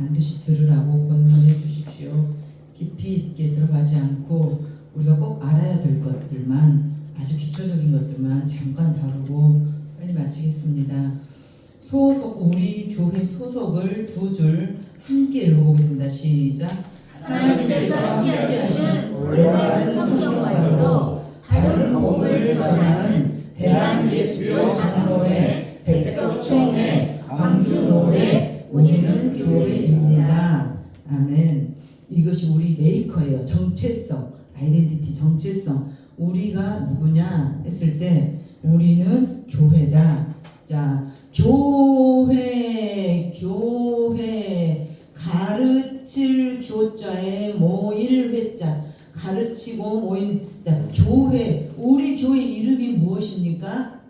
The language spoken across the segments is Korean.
반드시 들으라고 권면해 주십시오. 깊이 있게 들어가지 않고 우리가 꼭 알아야 될 것들만 아주 기초적인 것들만 잠깐 다루고 빨리 마치겠습니다. 소속 우리 교회 소속을 두 줄 함께 읽어보겠습니다. 시작. 하나님께서 함께 하시는 올바른 성경만으로 바른 복음을 전하는 대한 예수교 장로회 백석총회 광주노회 우리는 교회입니다. 아멘. 이것이 우리 메이커예요. 정체성, 아이덴티티, 정체성. 우리가 누구냐 했을 때 우리는 교회다. 자, 교회, 교회, 가르칠 교자에 모일 회자, 가르치고 모인 자, 교회. 우리 교회 이름이 무엇입니까?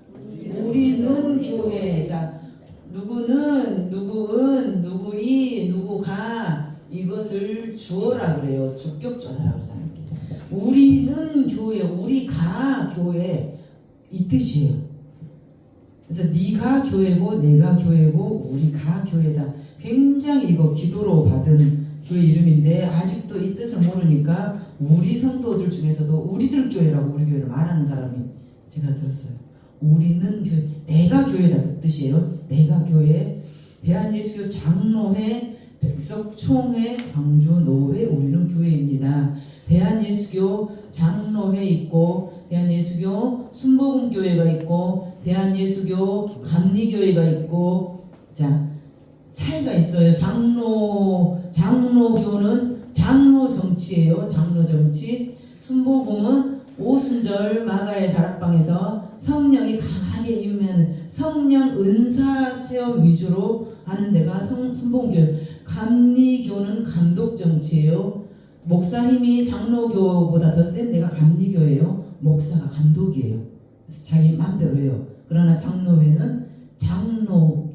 우리는 교회. 자, 누구는 누구은 누구이 누구가 이것을 주어라 그래요. 주격조사라고 그러잖아요. 우리는 교회, 우리가 교회 이 뜻이에요. 그래서 네가 교회고 내가 교회고 우리가 교회다. 굉장히 이거 기도로 받은 교회 이름인데 아직도 이 뜻을 모르니까 우리 성도들 중에서도 우리들 교회라고 우리 교회를 말하는 사람이 제가 들었어요. 우리는 교회, 내가 교회다 그 뜻이에요. 내가 교회, 대한예수교 장로회, 백석총회, 광주 노회, 우리는 교회입니다. 대한예수교 장로회 있고, 대한예수교 순복음교회가 있고, 대한예수교 감리교회가 있고, 자 차이가 있어요. 장로 장로교는 장로 정치예요. 장로 정치. 순복음은 오순절 마가의 다락방에서 성령이 강하게 임하는 성령 은사 체험 위주로 하는 데가 성, 순복음교. 감리교는 감독 정치예요. 목사 힘이 장로교보다 더 센 데가 감리교예요. 목사가 감독이에요. 그래서 자기 마음대로 해요. 그러나 장로회는 장로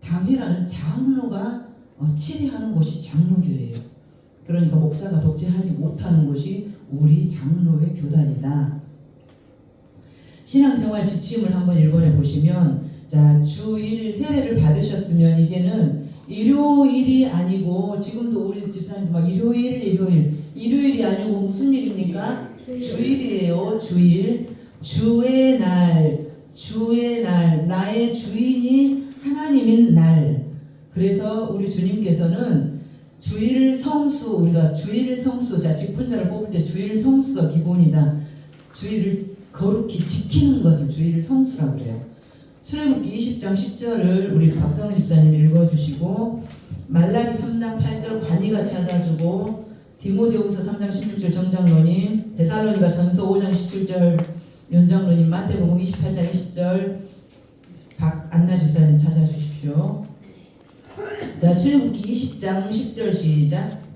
당회라는 장로가 어, 치리하는 곳이 장로교예요. 그러니까 목사가 독재하지 못하는 곳이 우리 장로회 교단이다. 신앙생활 지침을 한번 읽어내 보시면 자 주일 세례를 받으셨으면 이제는 일요일이 아니고 지금도 우리 집사님도 막 일요일 일요일. 일요일이 아니고 무슨 일입니까? 주일이에요 주일. 주의 날 주의 날. 나의 주인이 하나님인 날. 그래서 우리 주님께서는 주일 성수 우리가 주일 성수 자 직분자를 뽑을 때 주일 성수가 기본이다. 주일을 거룩히 지키는 것을 주일 성수라 그래요 출애굽기 20장 10절을 우리 박성은 집사님 읽어주시고 말라기 3장 8절 관이가 찾아주고 디모데후서 3장 16절 정장로님 데살로니가 전서 5장 17절 연장로님 마태복음 28장 20절 박안나 집사님 찾아주십시오. 자 출애굽기 20장 10절 시작.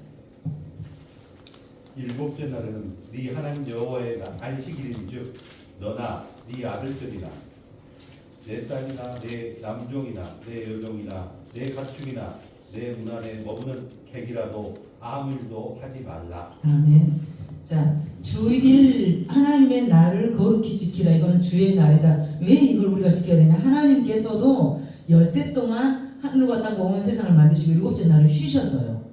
일곱째 날에는 네 하나님 여호와의 날- 안식일인즉 너나 네 아들들이나 내 딸이나 내 남종이나 내 여종이나 내 가축이나 내 문 안에 머무는 객이라도 아무 일도 하지 말라. 아멘. 자 주일 하나님의 날을 거룩히 지키라. 이거는 주의 날이다. 왜 이걸 우리가 지켜야 되냐? 하나님께서도 엿새 동안 하늘과 땅과 온 세상을 만드시고 일곱째 날을 쉬셨어요.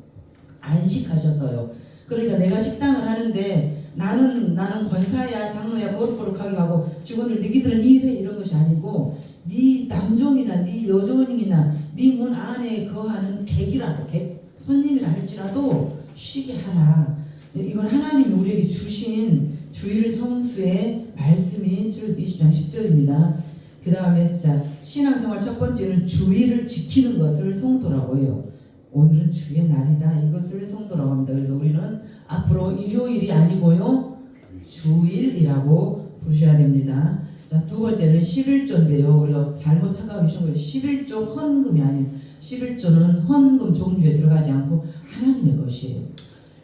안식하셨어요. 그러니까 내가 식당을 하는데 나는 나는 권사야 장로야 거룩거룩하게 하고 직원들 너희들은 일해 이런 것이 아니고 네 남종이나 네 여종이나 네 문 안에 거하는 객이라도 객 손님이라 할지라도 쉬게 하라. 이건 하나님이 우리에게 주신 주일 성수의 말씀인 줄 20장 10절입니다. 그 다음에 자 신앙생활 첫 번째는 주일을 지키는 것을 성도라고 해요. 오늘은 주의 날이다. 이것을 성도라고 합니다. 그래서 우리는 앞으로 일요일이 아니고요. 주일이라고 부르셔야 됩니다. 자, 두 번째는 11조인데요. 우리가 잘못 착각하기 쉬운 거예요. 11조 헌금이 아니에요. 11조는 헌금 종주에 들어가지 않고 하나님의 것이에요.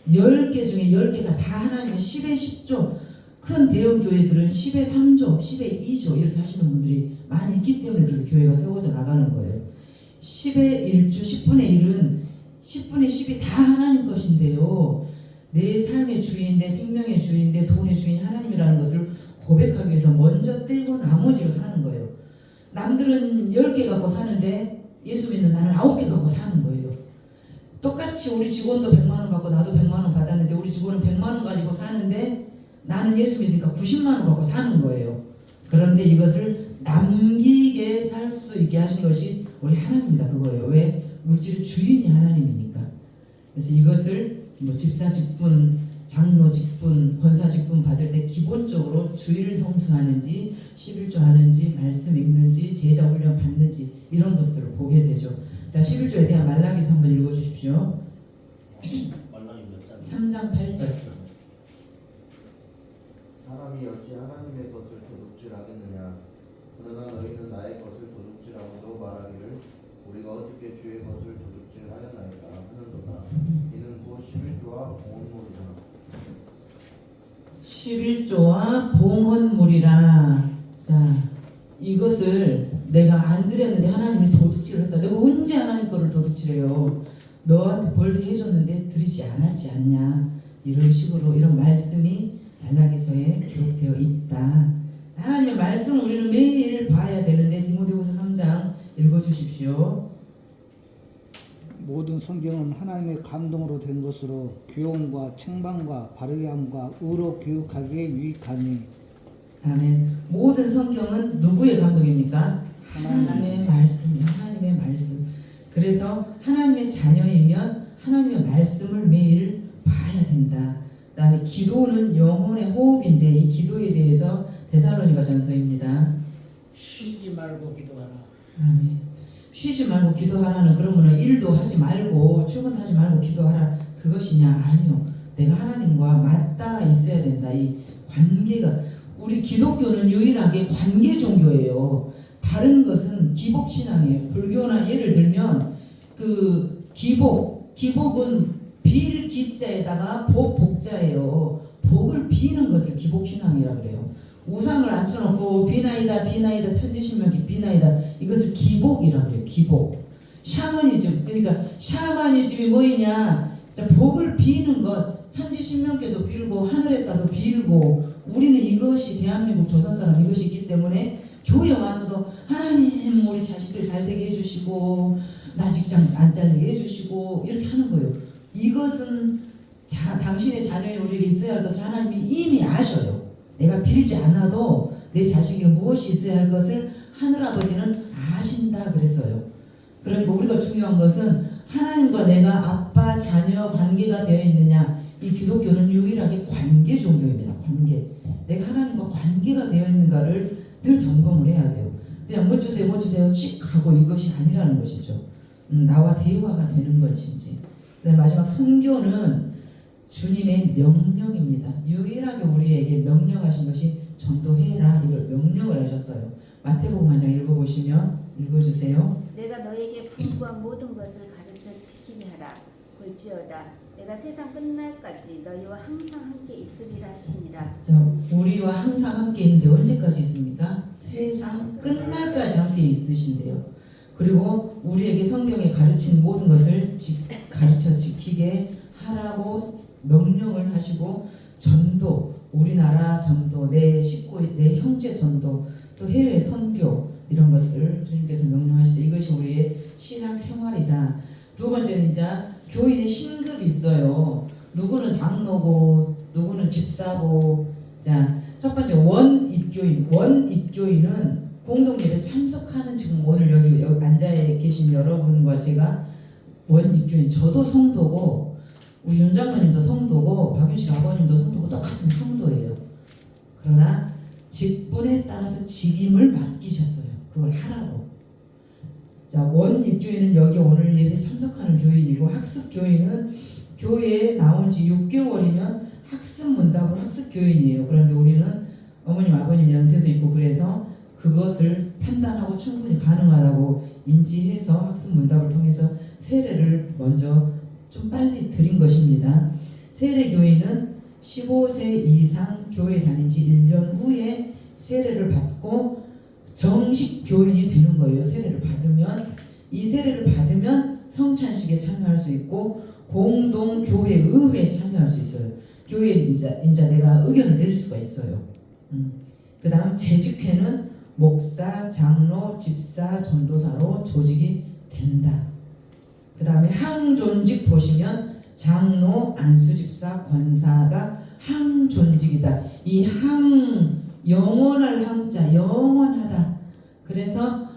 10개 중에 10개가 다 하나님의 10의 10조. 큰 대형 교회들은 10의 3조, 10의 2조 이렇게 하시는 분들이 많이 있기 때문에 그렇게 교회가 세워져 나가는 거예요. 10의 1주, 10분의 1은 10분의 10이 다 하나님 것인데요. 내 삶의 주인, 내 생명의 주인, 내 돈의 주인 하나님이라는 것을 고백하기 위해서 먼저 떼고 나머지로 사는 거예요. 남들은 10개 갖고 사는데 예수 믿는 나는 9개 갖고 사는 거예요. 똑같이 우리 직원도 100만 원 받고 나도 100만 원 받았는데 우리 직원은 100만 원 가지고 사는데 나는 예수 믿으니까 90만 원 갖고 사는 거예요. 그런데 이것을 남기게 살 수 있게 하신 것이 우리 하나님이다 그거예요. 왜? 물질의 주인이 하나님이니까. 그래서 이것을 뭐 집사 직분, 장로 직분, 권사 직분 받을 때 기본적으로 주의를 성수하는지 11조 하는지 말씀 읽는지 제자 훈련 받는지 이런 것들을 보게 되죠. 자 11조에 대한 말라기서 한번 읽어 주십시오. 몇 장? 3장 8절. 사람이 어찌 하나님의 것을 도둑질 하겠느냐 그러나 너희는 나의 것을 도둑질하고도 말하기를 우리가 어떻게 주의 것을 도둑질하였나이까 하는도다 이는 곧 11조와 공원물이다 11조와 봉헌물이라. 자, 이것을 내가 안 드렸는데 하나님이 도둑질을 했다. 내가 언제 하나님 거를 도둑질해요? 너한테 벌게 해줬는데 드리지 않았지 않냐? 이런 식으로 이런 말씀이 말라기서에 기록되어 있다. 하나님의 말씀 우리는 매일 봐야 되는데 디모데후서 3장 읽어주십시오. 모든 성경은 하나님의 감동으로 된 것으로 교훈과 책망과 바르게 함과 의로 교육하기에 유익하니 아멘. 모든 성경은 누구의 감독입니까? 하나님의 말씀, 하나님의 말씀. 그래서 하나님의 자녀이면 하나님의 말씀을 매일 봐야 된다. 그다음에 기도는 영혼의 호흡인데 이 기도에 대해서 데살로니가 전서입니다. 쉬지 말고 기도하라. 아멘. 쉬지 말고 기도하라는 그러면은 일도 하지 말고 출근하지 말고 기도하라 그것이냐 아니요. 내가 하나님과 맞닿아 있어야 된다. 이 관계가 우리 기독교는 유일하게 관계 종교예요. 다른 것은 기복 신앙이에요. 불교나 예를 들면 그 기복 기복은 빌 기자에다가 복 복자예요. 복을 비는 것을 기복 신앙이라 그래요. 우상을 앉혀놓고 비나이다 비나이다 천지신명기 비나이다 이것을 기복이라 그래요. 기복. 샤머니즘 그러니까 샤머니즘이 뭐이냐? 자, 복을 비는 것 천지신명계도 빌고 하늘에다도 빌고 우리는 이것이 대한민국 조선 사람 이것이 있기 때문에 교회 와서도 하나님 우리 자식들 잘 되게 해주시고 나 직장 안 잘리게 해주시고 이렇게 하는 거예요. 이것은 자 당신의 자녀인 우리에게 있어야 할 것을 하나님이 이미 아셔요. 내가 빌지 않아도 내 자식에게 무엇이 있어야 할 것을 하늘 아버지는 아신다 그랬어요. 그러니까 우리가 중요한 것은 하나님과 내가 아빠 자녀 관계가 되어 있느냐 이 기독교는 유일하게 관계 종교입니다. 관계. 내가 하나님과 관계가 되어 있는가를 늘 점검을 해야 돼요. 그냥 뭐 주세요, 뭐 주세요, 씩 하고 이것이 아니라는 것이죠. 음, 나와 대화가 되는 것인지. 마지막 선교는 주님의 명령입니다. 유일하게 우리에게 명령하신 것이 전도해라 이걸 명령을 하셨어요. 마태복음 한 장 읽어보시면 읽어주세요. 내가 너에게 분부한 모든 것을 가르쳐 지키게 하라. 볼지어다 내가 세상 끝날까지 너희와 항상 함께 있으리라 하시니라. 자, 우리와 항상 함께 있는데 언제까지 있습니까? 세상 끝날까지 함께 있으신대요. 그리고 우리에게 성경에 가르친 모든 것을 지, 가르쳐 지키게 하라고 명령을 하시고 전도, 우리나라 전도, 내 식구, 내 형제 전도, 또 해외 선교 이런 것들 주님께서 명령하시되 이것이 우리의 신앙 생활이다. 두 번째는 이제 교인의 신급이 있어요. 누구는 장로고 누구는 집사고 자 첫 번째 원 입교인 원 입교인은 공동 예배 참석하는 지금 오늘 여기, 여기 앉아 계신 여러분과 제가 원 입교인 저도 성도고 우리 윤 장로님도 성도고 박윤식 아버님도 성도고 똑같은 성도예요. 그러나 직분에 따라서 직임을 맡기셨어요. 그걸 하라고. 자, 원 입교인은 여기 오늘 예배 참석하는 교인이고 학습 교인은 교회에 나온 지 6개월이면 학습 문답으로 학습 교인이에요. 그런데 우리는 어머님 아버님 연세도 있고 그래서 그것을 판단하고 충분히 가능하다고 인지해서 학습 문답을 통해서 세례를 먼저 좀 빨리 드린 것입니다. 세례 교인은 15세 이상 교회 다닌 지 1년 후에 세례를 받고 정식 교인이 되는 거예요. 세례를 받으면 이 세례를 받으면 성찬식에 참여할 수 있고 공동 교회 의회에 참여할 수 있어요. 교회 이제 이제 내가 의견을 낼 수가 있어요. 음. 그다음 재직회는 목사, 장로, 집사, 전도사로 조직이 된다. 그 다음에 항존직 보시면 장로, 안수집사, 권사가 항존직이다. 이 항, 영원할 항자, 영원하다. 그래서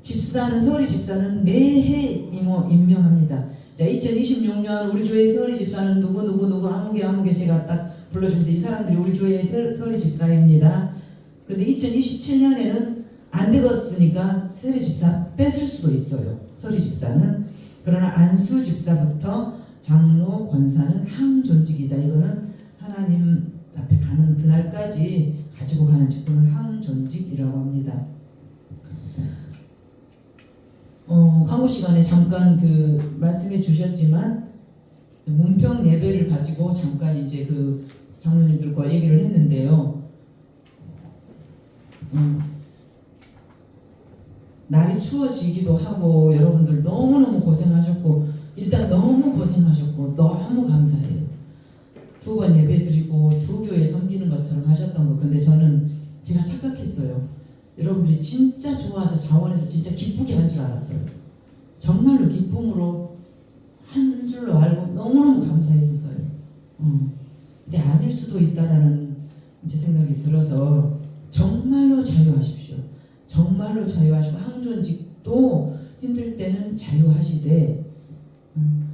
집사는, 서리 집사는 매해 임명합니다. 자, 2026년 우리 교회 서리 집사는 누구, 누구, 누구, 아무개, 아무개 제가 딱 불러주면서 이 사람들이 우리 교회의 서- 서리 집사입니다. 근데 2027년에는 안 되겠으니까 서리 집사 뺏을 수도 있어요. 서리 집사는. 그러나 안수 집사부터 장로, 권사는 항존직이다. 이거는 하나님 앞에 가는 그날까지 가지고 가는 직분을 항존직이라고 합니다. 어, 광고 시간에 잠깐 그 말씀해 주셨지만 문평 예배를 가지고 잠깐 이제 그 장로님들과 얘기를 했는데요. 어, 날이 추워지기도 하고 여러분들 너무너무 고생하셨고 일단 너무 고생하셨고 너무 감사해요. 두 번 예배 드리고 두 교회 섬기는 것처럼 하셨던 거 근데 저는 제가 착각했어요. 여러분들이 진짜 좋아서 자원해서 진짜 기쁘게 한 줄 알았어요. 정말로 기쁨으로 한 줄로 알고 너무너무 감사했었어요. 어. 근데 아닐 수도 있다라는 이제 생각이 들어서 정말로 자유하십시오. 정말로 자유하시고 항존직도 힘들 때는 자유하시되 음,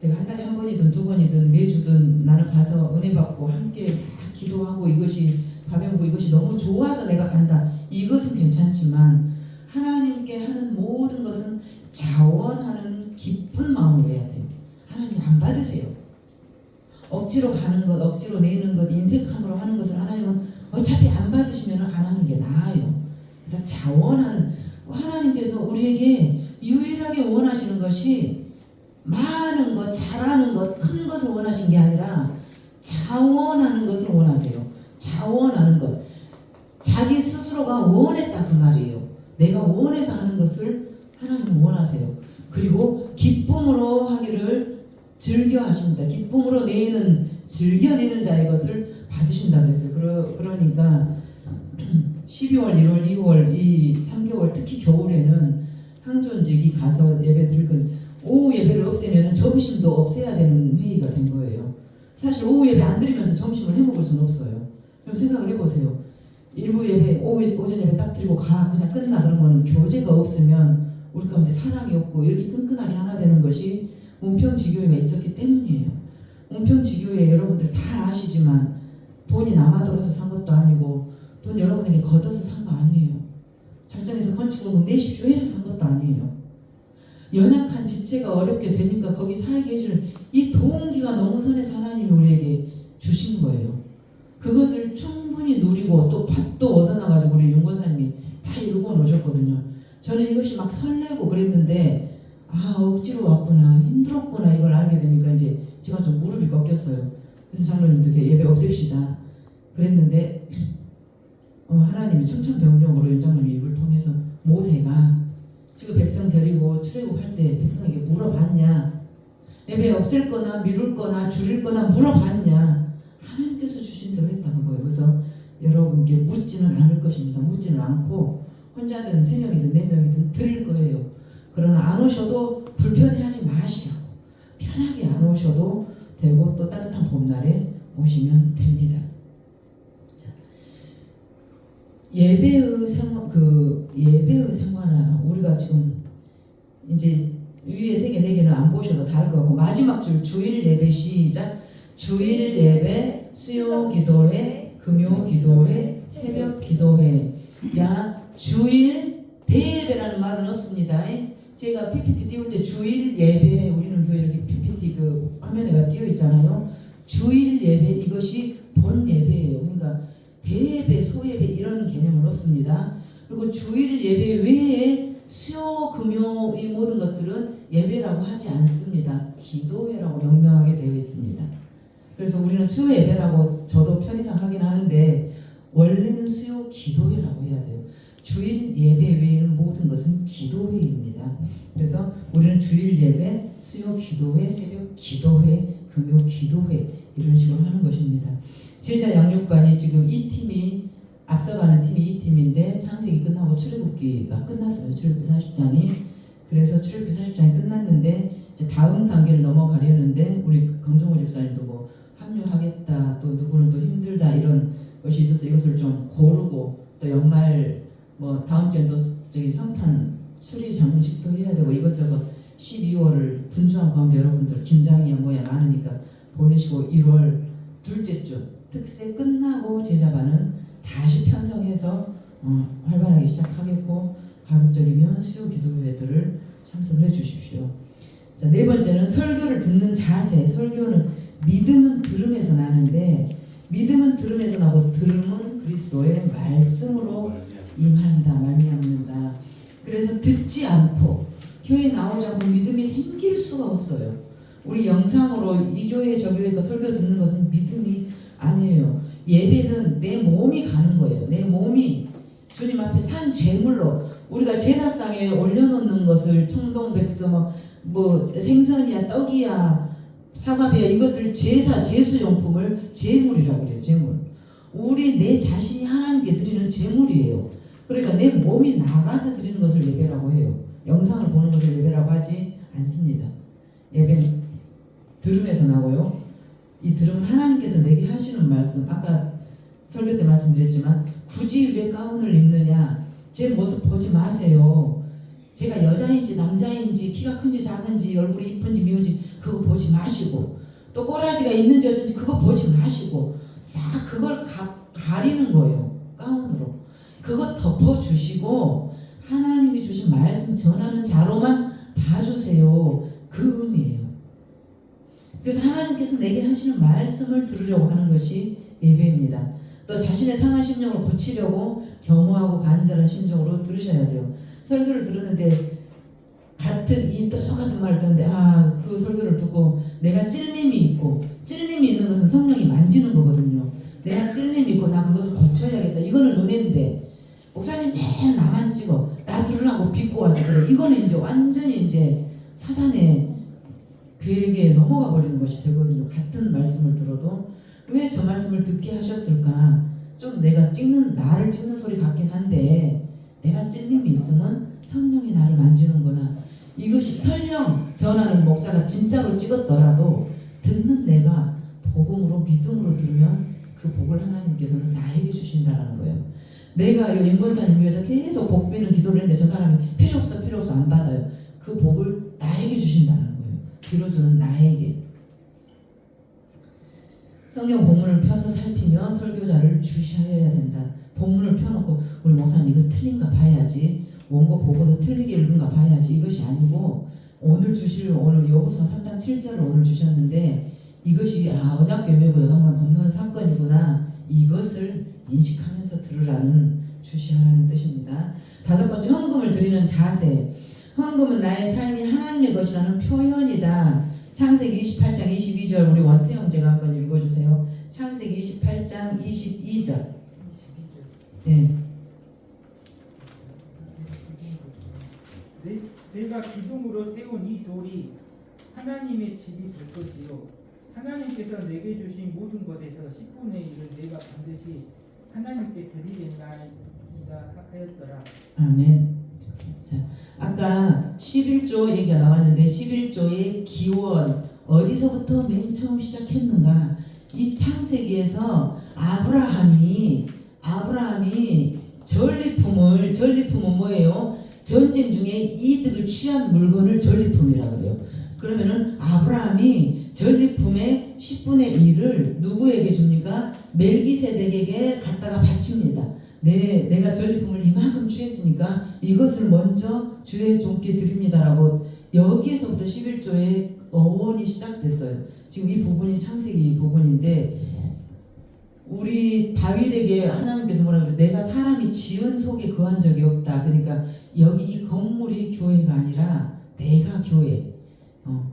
내가 한 달에 한 번이든 두 번이든 매주든 나는 가서 은혜 받고 함께 막 기도하고 이것이 밤에 오고 이것이 너무 좋아서 내가 간다. 이것은 괜찮지만 하나님께 하는 모든 것은 자원하는 기쁜 마음으로 해야 돼요. 하나님 안 받으세요. 억지로 가는 것, 억지로 내는 것, 인색함으로 하는 것을 하나님은 어차피 안 받으시면 안 하는 게 나아요. 그래서 자원하는 하나님께서 우리에게 유일하게 원하시는 것이 많은 것, 잘하는 것, 큰 것을 원하신 게 아니라 자원하는 것을 원하세요. 자원하는 것. 자기 스스로가 원했다 그 말이에요. 내가 원해서 하는 것을 하나님은 원하세요. 그리고 기쁨으로 하기를 즐겨 하십니다. 기쁨으로 내는 즐겨내는 자의 것을 받으신다 그랬어요. 그러, 그러니까 12월, 1월, 2월 이 3개월 특히 겨울에는 항존직이 가서 예배 드리고 오후 예배를 없애면 점심도 없애야 되는 회의가 된 거예요. 사실 오후 예배 안 드리면서 점심을 해 먹을 수는 없어요. 그럼 생각을 해보세요. 일부 예배 오후 오전 예배 딱 드리고 가 그냥 끝나 그러면 교제가 없으면 우리 가운데 사랑이 없고 이렇게 끈끈하게 하나 되는 것이 은평지교회가 있었기 때문이에요. 은평지교회 여러분들 다 아시지만 돈이 남아 돌아서 산 것도 아니고 돈 여러분에게 걷어서 산 거 아니에요. 작정해서 건축원금 내십시오 해서 산 것도 아니에요. 연약한 지체가 어렵게 되니까 거기 살게 해주는 이 동기가 너무 선해서 하나님이 우리에게 주신 거예요. 그것을 충분히 누리고 또 밭도 얻어나가지고 우리 윤권사님이 다 이루고 놓으셨거든요. 저는 이것이 막 설레고 그랬는데 아 억지로 왔구나 힘들었구나 이걸 알게 되니까 이제 제가 좀 무릎이 꺾였어요. 그래서 장로님들께 예배 없앱시다 그랬는데 어, 하나님이 천천병력으로 윤장님의 입을 통해서 모세가 지금 백성 데리고 출애굽할 때 백성에게 물어봤냐 예배 없앨 거나 미룰 거나 줄일 거나 물어봤냐 하나님께서 주신 대로 했다는 거예요. 그래서 여러분께 묻지는 않을 것입니다. 묻지는 않고 혼자든 세 명이든 네 명이든 드릴 거예요. 그러나 안 오셔도 불편해하지 마시라고 편하게 안 오셔도 되고 또 따뜻한 봄날에 오시면 됩니다. 자, 예배의 생활 그 예배의 생활아 우리가 지금 이제 위에 세개 네 개는 안 보셔도 다알것 같고 마지막 줄 주일 예배 시작 주일 예배 수요 기도회 금요 기도회 새벽 기도회 자 주일 대예배라는 말은 없습니다. 제가 PPT 띄울 때 주일 예배 우리는 교회 이렇게 PPT 그 화면에가 띄어 있잖아요. 주일 예배 이것이 본 예배예요. 그러니까 대예배, 소예배 이런 개념은 없습니다. 그리고 주일 예배 외에 수요, 금요 이 모든 것들은 예배라고 하지 않습니다. 기도회라고 명명하게 되어 있습니다. 그래서 우리는 수요 예배라고 저도 편의상 하긴 하는데 원래는 수요 기도회라고 해야 돼요. 주일 예배 외에는 모든 것은 기도회입니다. 그래서 우리는 주일 예배, 수요 기도회, 새벽 기도회, 금요 기도회 이런 식으로 하는 것입니다. 제자 양육반이 지금 이 팀이 앞서가는 팀이 이 팀인데 창세기 끝나고 출애굽기가 끝났어요. 출애굽기 40장이 그래서 출애굽기 40장이 끝났는데 이제 다음 단계를 넘어가려는데 우리 강정호 집사님도 뭐 합류하겠다 또 누구는 또 힘들다 이런 것이 있어서 이것을 좀 고르고 또 연말 뭐 다음 주에 또 저기 성탄 수리 장식도 해야 되고 이것저것 12월을 분주한 가운데 여러분들 김장이 뭐야 많으니까 보내시고 1월 둘째 주 특세 끝나고 제자반은 다시 편성해서 어, 활발하게 시작하겠고 가급적이면 수요 기도회들을 참석을 해 주십시오. 자, 네 번째는 설교를 듣는 자세. 설교는 믿음은 들음에서 나는데 믿음은 들음에서 나고 들음은 그리스도의 말씀으로 임한다 말미암는다. 그래서 듣지 않고 교회 나오지 않고 믿음이 생길 수가 없어요. 우리 영상으로 이 교회 저 교회 거 설교 듣는 것은 믿음이 아니에요. 예배는 내 몸이 가는 거예요. 내 몸이 주님 앞에 산 제물로 우리가 제사상에 올려놓는 것을 청동 백서 뭐, 뭐 생선이야 떡이야 사과배야 이것을 제사 제수용품을 제물이라고 그래요. 제물. 우리 내 자신이 하나님께 드리는 제물이에요. 그러니까 내 몸이 나가서 드리는 것을 예배라고 해요. 영상을 보는 것을 예배라고 하지 않습니다. 예배는 들음에서 나고요. 이 들음은 하나님께서 내게 하시는 말씀. 아까 설교 때 말씀드렸지만 굳이 왜 가운을 입느냐? 제 모습 보지 마세요. 제가 여자인지 남자인지 키가 큰지 작은지 얼굴이 이쁜지 미운지 그거 보지 마시고 또 꼬라지가 있는지 어쩐지 그거 보지 마시고 싹 그걸 가, 가리는 거예요. 가운으로. 그거 덮어주시고 하나님이 주신 말씀 전하는 자로만 봐주세요. 그 의미예요. 그래서 하나님께서 내게 하시는 말씀을 들으려고 하는 것이 예배입니다. 또 자신의 상한 심령을 고치려고 겸허하고 간절한 심정으로 들으셔야 돼요. 설교를 들었는데 같은 이 똑같은 말을 듣는데 아 그 설교를 듣고 내가 찔림이 있고 찔림이 있는 것은 성령이 만지는 거거든요. 내가 찔림이 있고 나 그것을 고쳐야겠다. 이거는 은혜인데 목사님 맨 나만 찍어 나 들으라고 빚고 와서 그래. 이거는 이제 완전히 이제 사단의 계획에 넘어가 버리는 것이 되거든요. 같은 말씀을 들어도 왜 저 말씀을 듣게 하셨을까? 좀 내가 찍는 나를 찍는 소리 같긴 한데 내가 찔림이 있으면 성령이 나를 만지는구나. 이것이 설령 전하는 목사가 진짜로 찍었더라도 듣는 내가 복음으로 믿음으로 들으면 그 복을 하나님께서는 나에게 주신다라는 거예요. 내가 이 임본사님 위해서 계속 복 비는 기도를 했는데 저 사람이 필요 없어 필요 없어 안 받아요. 그 복을 나에게 주신다는 거예요. 빌어주는 나에게. 성경 본문을 펴서 살피며 설교자를 주셔야 된다. 본문을 펴놓고 우리 목사님 이거 틀린가 봐야지. 원고 보고서 틀리게 읽은가 봐야지. 이것이 아니고 오늘 주실 오늘 여부서 3장 7절을 오늘 주셨는데 이것이 아 언약궤매고 여당강 건너는 사건이구나. 이것을 인식하면서 들으라는 주시하라는 뜻입니다. 다섯 번째 헌금을 드리는 자세. 헌금은 나의 삶이 하나님의 것이라는 표현이다. 창세기 28장 22절 우리 원태 형제가 한번 읽어주세요. 창세기 28장 22절. 네. 내, 내가 기둥으로 세운 이 돌이 하나님의 집이 될 것이요 하나님께서 내게 주신 모든 것에서 10분의 1을 내가 반드시 하나님께 드리겠나이다 하였더라 아멘. 자, 아까 11조 얘기가 나왔는데 11조의 기원 어디서부터 맨 처음 시작했는가? 이 창세기에서 아브라함이 아브라함이 전리품을 전리품은 뭐예요? 전쟁 중에 이득을 취한 물건을 전리품이라 그래요. 그러면은 아브라함이 전리품의 10분의 1을 누구에게 줍니까? 멜기세덱에게 갖다가 바칩니다. 네, 내가 전리품을 이만큼 취했으니까 이것을 먼저 주의 종께 드립니다라고 여기에서부터 11조의 어원이 시작됐어요. 지금 이 부분이 창세기 부분인데 우리 다윗에게 하나님께서 뭐라 그래? 내가 사람이 지은 속에 거한 적이 없다. 그러니까 여기 이 건물이 교회가 아니라 내가 교회. 어,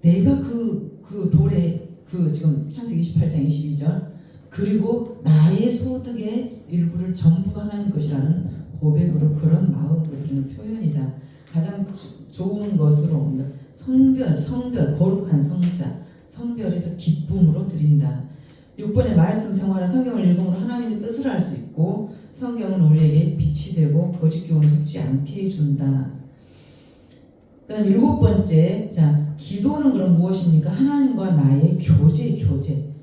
내가 그, 그 돌에 그 지금 창세기 28장 22절 그리고 나의 소득의 일부를 전부가 하나님 것이라는 고백으로 그런 마음으로 드리는 표현이다. 가장 주- 좋은 것으로 그러니까 성별, 성별, 거룩한 성자, 성별에서 기쁨으로 드린다. 6번의 말씀 생활과 성경을 읽음으로 하나님의 뜻을 알 수 있고 성경은 우리에게 빛이 되고 거짓 교훈을 속지 않게 해준다. 그 다음 일곱 번째, 자 기도는 그럼 무엇입니까? 하나님과 나의 교제, 교제.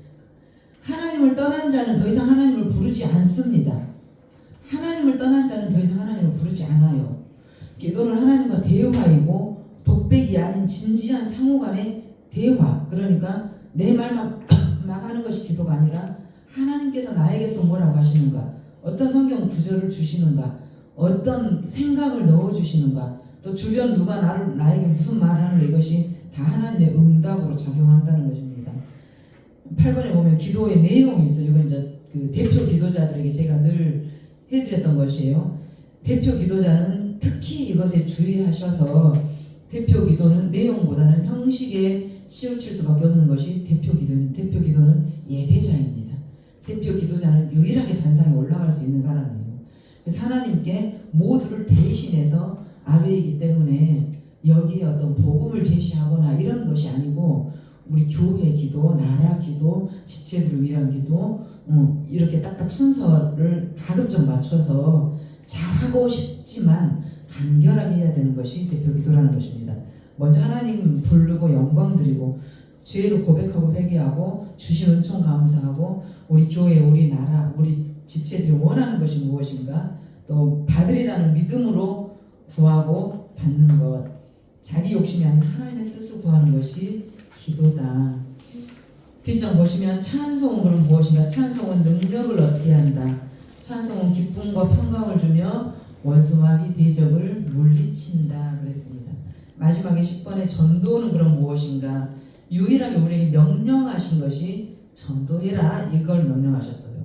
하나님을 떠난 자는 더 이상 하나님을 부르지 않습니다. 하나님을 떠난 자는 더 이상 하나님을 부르지 않아요. 기도는 하나님과 대화이고 독백이 아닌 진지한 상호간의 대화. 그러니까 내 말만 막 하는 것이 기도가 아니라 하나님께서 나에게 또 뭐라고 하시는가? 어떤 성경 구절을 주시는가? 어떤 생각을 넣어 주시는가? 또 주변 누가 나를 나에게 무슨 말을 하는가 이것이 다 하나님의 응답으로 작용한다는 것입니다. 8번에 보면 기도의 내용이 있어요. 이건 이제 그 대표 기도자들에게 제가 늘 해드렸던 것이에요. 대표 기도자는 특히 이것에 주의하셔서 대표 기도는 내용보다는 형식에 치우칠 수밖에 없는 것이 대표 기도는 대표 기도는 예배자입니다. 대표 기도자는 유일하게 단상에 올라갈 수 있는 사람이에요. 그래서 하나님께 모두를 대신해서 아베이기 때문에 여기에 어떤 복음을 제시하거나 이런 것이 아니고 우리 교회 기도, 나라 기도, 지체들을 위한 기도 음, 이렇게 딱딱 순서를 가급적 맞춰서 잘하고 싶지만 간결하게 해야 되는 것이 대표 기도라는 것입니다. 먼저 하나님 부르고 영광 드리고 죄를 고백하고 회개하고 주신 은총 감사하고 우리 교회, 우리 나라, 우리 지체들이 원하는 것이 무엇인가 또 받으리라는 믿음으로 구하고 받는 것 자기 욕심이 아닌 하나님의 뜻을 구하는 것이 기도다. 뒷장 보시면 찬송은 그럼 무엇인가? 찬송은 능력을 얻게 한다. 찬송은 기쁨과 평강을 주며 원수마귀 대적을 물리친다 그랬습니다. 마지막에 10번에 전도는 그럼 무엇인가? 유일하게 우리에게 명령하신 것이 전도해라 이걸 명령하셨어요.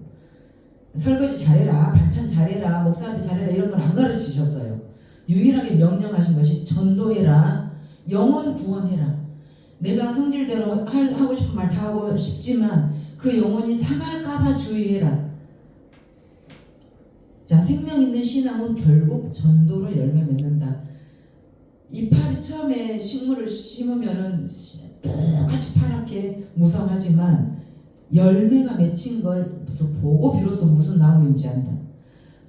설거지 잘해라, 반찬 잘해라, 목사한테 잘해라 이런 건 안 가르치셨어요. 유일하게 명령하신 것이 전도해라, 영혼 구원해라. 내가 성질대로 할, 하고 싶은 말 다 하고 싶지만 그 영혼이 상할까봐 주의해라. 자, 생명 있는 신앙은 결국 전도로 열매 맺는다. 이 파리 처음에 식물을 심으면은 똑같이 파랗게 무성하지만 열매가 맺힌 걸 보고 비로소 무슨 나무인지 안다.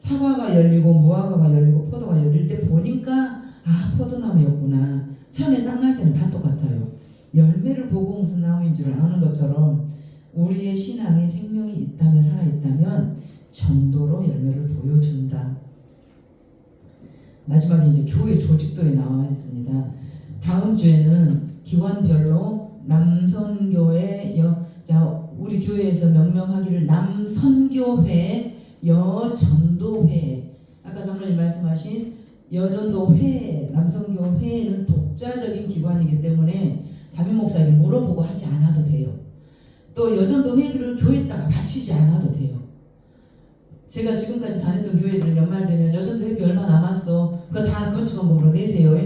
사과가 열리고 무화과가 열리고 포도가 열릴 때 보니까 아 포도나무였구나. 처음에 쌍날 때는 다 똑같아요. 열매를 보고 무슨 나무인 줄 아는 것처럼 우리의 신앙에 생명이 있다면 살아 있다면 전도로 열매를 보여준다. 마지막에 이제 교회 조직도에 나와 있습니다. 다음 주에는 기관별로 남선교회 여, 자 우리 교회에서 명명하기를 남선교회 여전도회 아까 장로님 말씀하신 여전도회 남선교회는 독자적인 기관이기 때문에 담임 목사에게 물어보고 하지 않아도 돼요. 또 여전도 회비를 교회에다가 바치지 않아도 돼요. 제가 지금까지 다녔던 교회들은 연말 되면 여전도 회비 얼마 남았어. 그거 다 건축원금으로 내세요.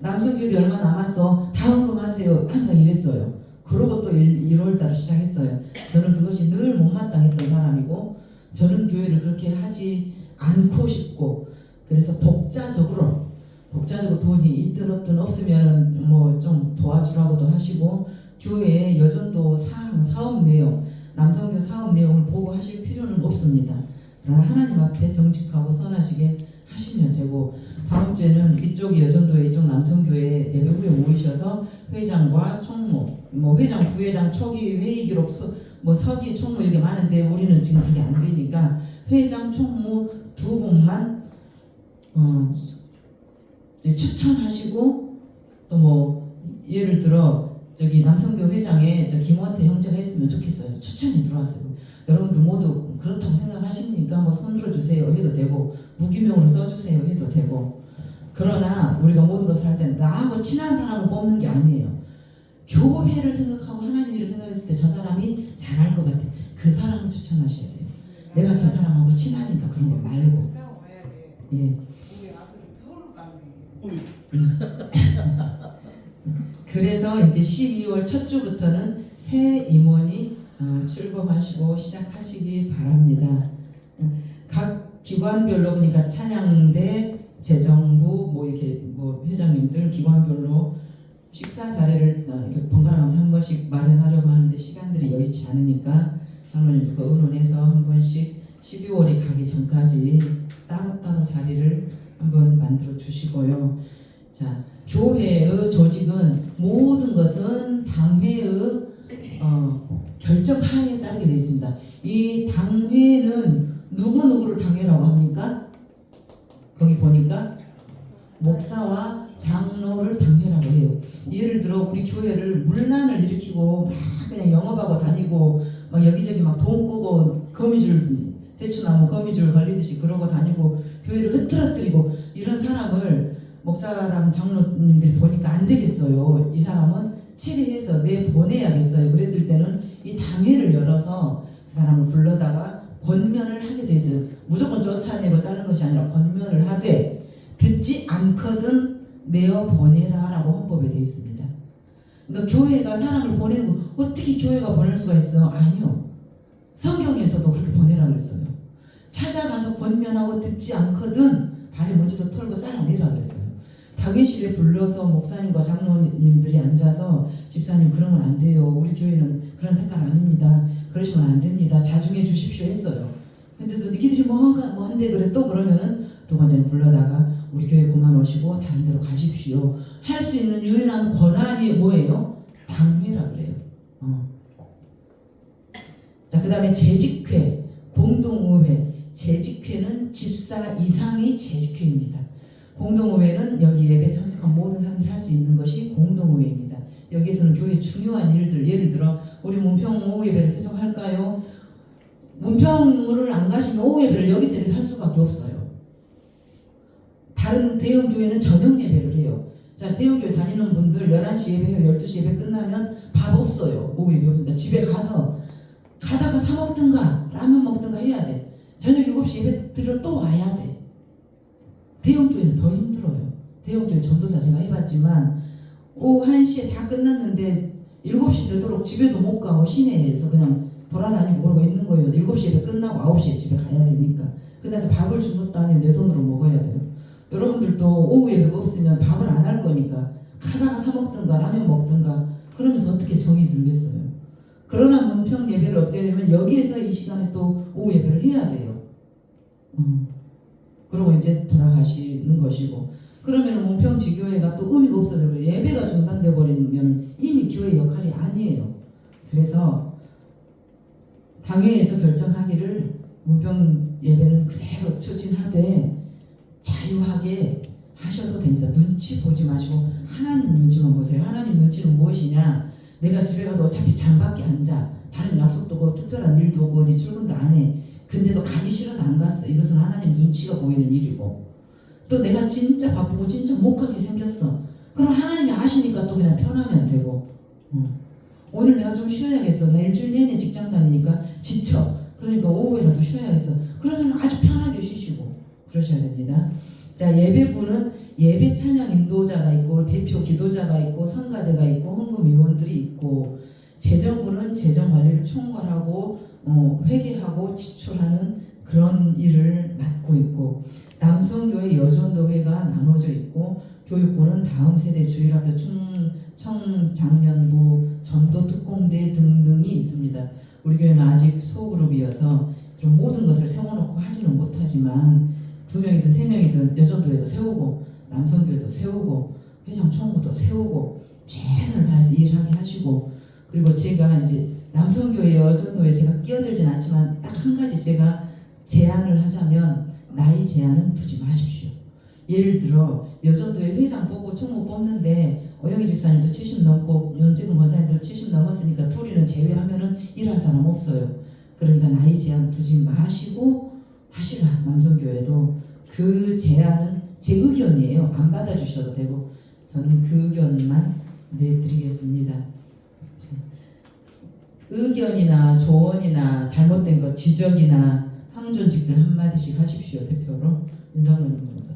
남성 교비 얼마 남았어. 다 헌금하세요. 항상 이랬어요. 그러고 또 1, 월 달에 시작했어요. 저는 그것이 늘 못마땅했던 사람이고 저는 교회를 그렇게 하지 않고 싶고 그래서 독자적으로 독자적으로 돈이 있든 없든 없으면 뭐 좀 도와주라고도 하시고 교회의 여전도 사항 사업 내용 남성교 사업 내용을 보고 하실 필요는 없습니다. 그러나 하나님 앞에 정직하고 선하시게 하시면 되고 다음 주에는 이쪽 여전도에 이쪽 남성교회 예배 후에 모이셔서 회장과 총무 뭐 회장 부회장 초기 회의 기록 서, 뭐 서기 총무 이렇게 많은데 우리는 지금 그게 안 되니까 회장 총무 두 분만 어 추천하시고 또 뭐 예를 들어 저기 남성교 회장에 저 김원태 형제가 했으면 좋겠어요. 추천이 들어왔어요. 여러분들 모두 그렇다고 생각하십니까? 뭐 손 들어 주세요 해도 되고 무기명으로 써주세요 해도 되고 그러나 우리가 것을 할 때는 나하고 친한 사람을 뽑는 게 아니에요. 교회를 생각하고 하나님 일을 생각했을 때 저 사람이 잘할 것 같아. 그 사람을 추천하셔야 돼요. 내가 저 사람하고 친하니까 그런 거 말고. 예. 그래서 이제 12월 첫 주부터는 새 임원이 어, 출범하시고 시작하시기 바랍니다. 각 기관별로 그러니까 찬양대, 재정부 뭐 이렇게 뭐 회장님들 기관별로 식사 자리를 어, 번갈아가면서 한 번씩 마련하려고 하는데 시간들이 여의치 않으니까 장로님들과 의논해서 한 번씩 12월이 가기 전까지 따로따로 자리를 한번 만들어 주시고요. 자, 교회의 조직은 모든 것은 당회의 어, 결정하에 따르게 되어 있습니다. 이 당회는 누구 누구를 당회라고 합니까? 거기 보니까 목사와 장로를 당회라고 해요. 예를 들어 우리 교회를 문란을 일으키고 막 그냥 영업하고 다니고 막 여기저기 막 돈 꾸고 거미줄 대추나무 거미줄 걸리듯이 그러고 다니고 교회를 흐트러뜨리고 이런 사람을 목사랑 장로님들이 보니까 안 되겠어요. 이 사람은 체리해서 내 보내야겠어요. 그랬을 때는 이 당회를 열어서 그 사람을 불러다가 권면을 하게 돼 있어요. 무조건 쫓아내고 자른 것이 아니라 권면을 하되 듣지 않거든 내어 보내라라고 헌법에 되어 있습니다. 그러니까 교회가 사람을 보내는 거 어떻게 교회가 보낼 수가 있어요? 아니요. 성경에서도 그렇게 보내라 그랬어요. 찾아가서 권면하고 듣지 않거든 발에 먼지도 털고 잘라내라 그랬어요. 당회실에 불러서 목사님과 장로님들이 앉아서 집사님 그런 건 안 돼요. 우리 교회는 그런 색깔 아닙니다. 그러시면 안 됩니다. 자중해 주십시오 했어요. 근데도 니들이 뭐가 뭐 한대 그래 또 그러면은 두 번째는 불러다가 우리 교회 그만 오시고 다른 데로 가십시오. 할 수 있는 유일한 권한이 뭐예요? 당회라 그래요. 어. 자, 그 다음에 재직회, 공동의회. 재직회는 집사 이상이 재직회입니다. 공동의회는 여기 예배 참석한 모든 사람들이 할 수 있는 것이 공동의회입니다. 여기에서는 교회 중요한 일들, 예를 들어 우리 문평 오후 예배를 계속 할까요? 문평을 안 가시면 오후 예배를 여기서 이렇게 할 수밖에 없어요. 다른 대형 교회는 저녁 예배를 해요. 자, 대형 교회 다니는 분들 11시 예배해요. 12시 예배 끝나면 밥 없어요. 예배 없으니까 집에 가서 가다가 사 먹든가 라면 먹든가 해야 돼. 저녁 7시 예배 들어 또 와야 돼. 대형 교회는 더 힘들어요. 대형 교회 전도사 제가 해봤지만 오후 1시에 다 끝났는데 7시 되도록 집에도 못 가고 시내에서 그냥 돌아다니고 그러고 있는 거예요. 7시 예배 끝나고 9시에 집에 가야 되니까. 그래서 밥을 준 것도 아니고 내 돈으로 먹어야 돼요. 여러분들도 오후 예배가 없으면 밥을 안 할 거니까 가다가 사 먹든가 라면 먹든가 그러면서 어떻게 정이 들겠어요. 그러나 문평 예배를 없애려면 여기에서 이 시간에 또 오후 예배를 해야 돼요. 음. 그러고 이제 돌아가시는 것이고 그러면 문평 지교회가 또 의미가 없어져요. 예배가 중단돼 버리면 이미 교회 역할이 아니에요. 그래서 당회에서 결정하기를 문평 예배는 그대로 추진하되 자유하게 하셔도 됩니다. 눈치 보지 마시고 하나님 눈치만 보세요. 하나님 눈치는 무엇이냐? 내가 집에 가도 어차피 잠밖에 앉아. 다른 약속도 없고 특별한 일도 없고 어디 출근도 안 해. 근데도 가기 싫어서 안 갔어. 이것은 하나님 눈치가 보이는 일이고 또 내가 진짜 바쁘고 진짜 못 가게 생겼어. 그럼 하나님이 아시니까 또 그냥 편하면 되고 어. 오늘 내가 좀 쉬어야겠어. 나 일주일 내내 직장 다니니까 지쳐. 그러니까 오후에라도 쉬어야겠어. 그러면 아주 편하게 쉬시고 그러셔야 됩니다. 자 예배부는 예배 찬양 인도자가 있고 대표 기도자가 있고 성가대가 있고 헌금위원들이 있고 재정부는 재정 관리를 총괄하고 어, 회계하고 지출하는 그런 일을 맡고 있고 남성교회 여전도회가 나눠져 있고 교육부는 다음 세대 주일학교 청, 청장년부 전도특공대 등등이 있습니다. 우리 교회는 아직 소그룹이어서 좀 모든 것을 세워놓고 하지는 못하지만 두 명이든 세 명이든 여전도회도 세우고 남성교회도 세우고 회장 총무도 세우고 최선을 다해서 일하게 하시고 그리고 제가 이제 남성교회 여전도회 제가 끼어들진 않지만 딱 한 가지 제가 제안을 하자면 나이 제한은 두지 마십시오. 예를 들어 여전도회 회장 뽑고 총무 뽑는데 어영희 집사님도 70 넘고 윤지금 권사님도 70 넘었으니까 둘이는 제외하면은 일할 사람 없어요. 그러니까 나이 제한 두지 마시고 하시라 남성교회도 그 제안은 제 의견이에요. 안 받아주셔도 되고 저는 그 의견만 내드리겠습니다. 의견이나 조언이나 잘못된 것 지적이나 항존직들 한마디씩 하십시오 대표로 윤정근 변호사.